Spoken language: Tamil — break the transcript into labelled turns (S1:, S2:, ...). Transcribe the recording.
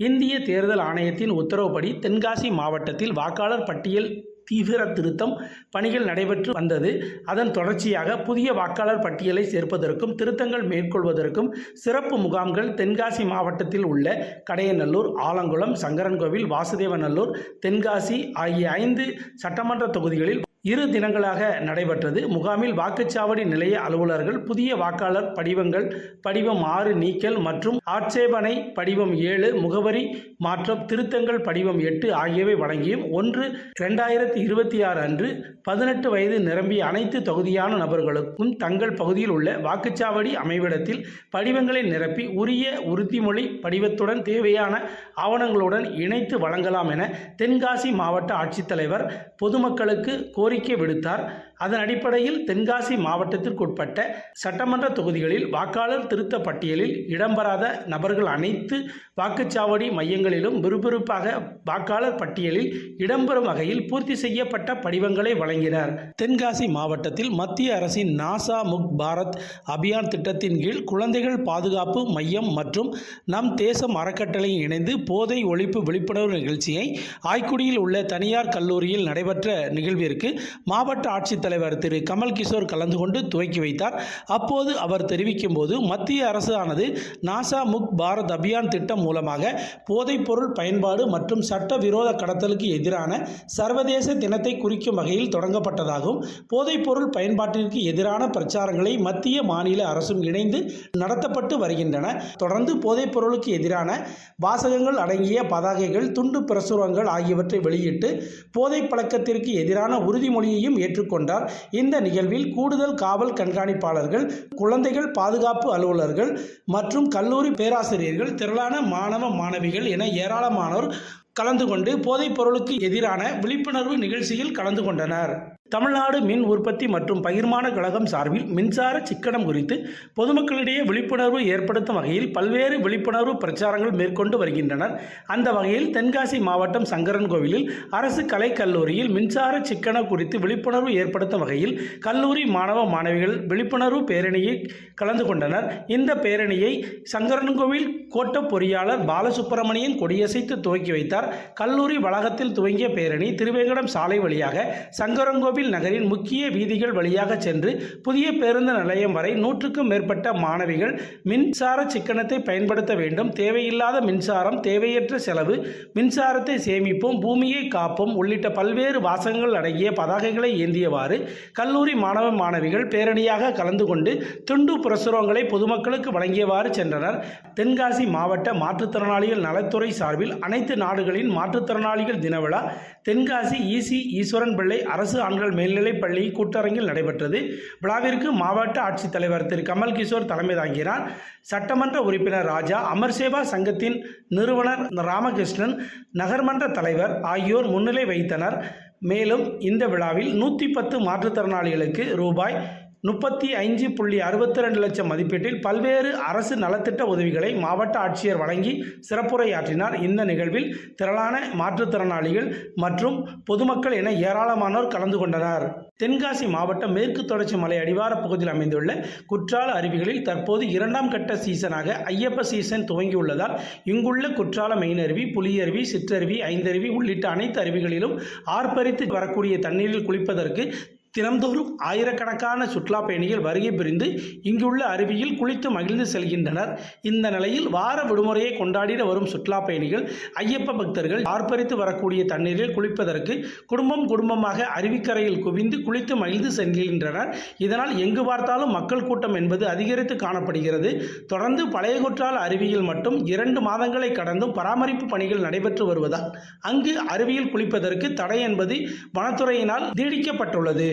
S1: இந்திய தேர்தல் ஆணையத்தின் உத்தரவுப்படி தென்காசி மாவட்டத்தில் வாக்காளர் பட்டியல் தீவிர திருத்தம் பணிகள் நடைபெற்று வந்தது. அதன் தொடர்ச்சியாக புதிய வாக்காளர் பட்டியலை சேர்ப்பதற்கும் திருத்தங்கள் மேற்கொள்வதற்கும் சிறப்பு முகாம்கள் தென்காசி மாவட்டத்தில் உள்ள கடையநல்லூர் ஆலங்குளம் சங்கரன்கோவில் வாசுதேவநல்லூர் தென்காசி ஆகிய ஐந்து சட்டமன்ற தொகுதிகளில் இரு தினங்களாக நடைபெற்றது. முகாமில் வாக்குச்சாவடி நிலைய அலுவலர்கள் புதிய வாக்காளர் படிவங்கள் படிவம் ஆறு நீக்கல் மற்றும் ஆட்சேபனை படிவம் ஏழு முகவரி மாற்றம் திருத்தங்கள் படிவம் எட்டு ஆகியவை வழங்கியும் ஒன்று இரண்டாயிரத்தி இருபத்தி ஆறு அன்று பதினெட்டு வயது நிரம்பிய அனைத்து தகுதியான நபர்களுக்கும் தங்கள் பகுதியில் உள்ள வாக்குச்சாவடி அமைவிடத்தில் படிவங்களை நிரப்பி உரிய உறுதிமொழி படிவத்துடன் தேவையான ஆவணங்களுடன் இணைத்து வழங்கலாம் என தென்காசி மாவட்ட ஆட்சித்தலைவர் பொதுமக்களுக்கு கோ கோரிக்கை விடுத்தார். அதன் அடிப்படையில் தென்காசி மாவட்டத்திற்குட்பட்ட சட்டமன்ற தொகுதிகளில் வாக்காளர் திருத்த பட்டியலில் இடம்பெறாத நபர்கள் அனைத்து வாக்குச்சாவடி மையங்களிலும் விறுவிறுப்பாக வாக்காளர் பட்டியலில் இடம்பெறும் வகையில் பூர்த்தி செய்யப்பட்ட படிவங்களை வழங்கினர். தென்காசி மாவட்டத்தில் மத்திய அரசின் நாசா முக் பாரத் அபியான் திட்டத்தின் கீழ் குழந்தைகள் பாதுகாப்பு மையம் மற்றும் நம் தேசம் அறக்கட்டளையும் இணைந்து போதை ஒழிப்பு விழிப்புணர்வு நிகழ்ச்சியை ஆய்க்குடியில் உள்ள தனியார் கல்லூரியில் நடைபெற்ற நிகழ்விற்கு மாவட்ட ஆட்சித்தலைவர் திரு. கமல் கிஷோர் கலந்து கொண்டு துவக்கி வைத்தார். அப்போது அவர் தெரிவிக்கும் போது மத்திய அரசு ஆனது நாசா முக் பாரத் அபியான் திட்டம் மூலமாக போதைப்பொருள் பயன்பாடு மற்றும் சட்டவிரோத கடத்தலுக்கு எதிரான சர்வதேச தினத்தை குறிக்கும் வகையில் தொடங்கப்பட்டதாகவும் போதைப்பொருள் பயன்பாட்டிற்கு எதிரான பிரச்சாரங்களை மத்திய மாநில அரசும் இணைந்து நடத்தப்பட்டு வருகின்றன. தொடர்ந்து போதைப்பொருளுக்கு எதிரான வாசகங்கள் அடங்கிய பதாகைகள் துண்டு பிரசுரங்கள் ஆகியவற்றை வெளியிட்டு போதை பழக்கத்திற்கு எதிரான உறுதிமொழியையும் ஏற்றுக்கொண்டார். இந்த நிகழ்வில் கூடுதல் காவல் கண்காணிப்பாளர்கள் குழந்தைகள் பாதுகாப்பு அலுவலர்கள் மற்றும் கல்லூரி பேராசிரியர்கள் திரளான மாணவ மாணவிகள் என ஏராளமானோர் கலந்து கொண்டு போதைப் பொருளுக்கு எதிரான விழிப்புணர்வு நிகழ்ச்சியில் கலந்து கொண்டனர். தமிழ்நாடு மின் உற்பத்தி மற்றும் பகிர்மான கழகம் சார்பில் மின்சார சிக்கனம் குறித்து பொதுமக்களிடையே விழிப்புணர்வு ஏற்படுத்தும் வகையில் பல்வேறு விழிப்புணர்வு பிரச்சாரங்கள் மேற்கொண்டு வருகின்றனர். அந்த வகையில் தென்காசி மாவட்டம் சங்கரன்கோவிலில் அரசு கலைக்கல்லூரியில் மின்சார சிக்கனம் குறித்து விழிப்புணர்வு ஏற்படுத்தும் வகையில் கல்லூரி மாணவ மாணவிகள் விழிப்புணர்வு பேரணியை கலந்து கொண்டனர். இந்த பேரணியை சங்கரன்கோவில் கோட்ட பொறியாளர் பாலசுப்பிரமணியன் கொடியசைத்து துவக்கி வைத்தார். கல்லூரி வளாகத்தில் துவங்கிய பேரணி திருவேங்கடம் சாலை வழியாக சங்கரங்கோவில் நகரின் முக்கிய வீதிகள் வழியாக சென்று புதிய பேருந்து நிலையம் வரை நூற்றுக்கும் மேற்பட்ட மாணவிகள் மின்சார சிக்கனத்தை பயன்படுத்த வேண்டும். தேவையில்லாத மின்சாரம் தேவையற்ற செலவு மின்சாரத்தை சேமிப்போம் பூமியை காப்போம் உள்ளிட்ட பல்வேறு வாசகங்கள் அடங்கிய பதாகைகளை ஏந்தியவாறு கல்லூரி மாணவ மாணவிகள் பேரணியாக கலந்து கொண்டு துண்டு பிரசுரங்களை பொதுமக்களுக்கு வழங்கியவாறு சென்றனர். தென்காசி மாவட்ட மாற்றுத்திறனாளிகள் நலத்துறை சார்பில் அனைத்து நாடுகளின் மாற்றுத்திறனாளிகள் தினவிழா தென்காசி ஈசி ஈஸ்வரன் பிள்ளை அரசு ஆண்கள் மேல்நிலைப் பள்ளி கூட்டரங்கில் நடைபெற்றது. விழாவிற்கு மாவட்ட ஆட்சித்தலைவர் திரு. கமல் கிஷோர் தலைமை தாங்கினார். சட்டமன்ற உறுப்பினர் ராஜா அமர்சேவா சங்கத்தின் நிறுவனர் ராமகிருஷ்ணன் நகர்மன்ற தலைவர் ஆகியோர் முன்னிலை வைத்தனர் மேலும் இந்த விழாவில் நூற்றி பத்து மாற்றுத்திறனாளிகளுக்கு ரூபாய் முப்பத்தி ஐந்து புள்ளி அறுபத்தி ரெண்டு லட்சம் மதிப்பீட்டில் பல்வேறு அரசு நலத்திட்ட உதவிகளை மாவட்ட ஆட்சியர் வழங்கி சிறப்புரையாற்றினார். இந்த நிகழ்வில் திரளான மாற்றுத்திறனாளிகள் மற்றும் பொதுமக்கள் என ஏராளமானோர் கலந்து கொண்டனர். தென்காசி மாவட்டம் மேற்கு தொடர்ச்சி மலை அடிவார பகுதியில் அமைந்துள்ள குற்றால அருவிகளில் தற்போது இரண்டாம் கட்ட சீசனாக ஐயப்ப சீசன் துவங்கியுள்ளதால் இங்குள்ள குற்றால மெயினருவி புலியருவி சிற்றருவி ஐந்தருவி உள்ளிட்ட அனைத்து அருவிகளிலும் ஆர்ப்பரித்து வரக்கூடிய தண்ணீரில் குளிப்பதற்கு தினம்தோறும் ஆயிரக்கணக்கான சுற்றுலா பயணிகள் வருகை புரிந்து இங்குள்ள அருவியில் குளித்து மகிழ்ந்து செல்கின்றனர். இந்த நிலையில் வார விடுமுறையை கொண்டாடிட வரும் சுற்றுலா பயணிகள் ஐயப்ப பக்தர்கள் ஆர்ப்பரித்து வரக்கூடிய தண்ணீரில் குளிப்பதற்கு குடும்பம் குடும்பமாக அருவிக்கரையில் குவிந்து குளித்து மகிழ்ந்து செல்கின்றனர். இதனால் எங்கு பார்த்தாலும் மக்கள் கூட்டம் என்பது அதிகரித்து காணப்படுகிறது. தொடர்ந்து பழைய குற்றால அருவியில் மட்டும் இரண்டு மாதங்களை கடந்தும் பராமரிப்பு பணிகள் நடைபெற்று வருவதால் அங்கு அருவியில் குளிப்பதற்கு தடை என்பது வனத்துறையினால் நீடிக்கப்பட்டுள்ளது.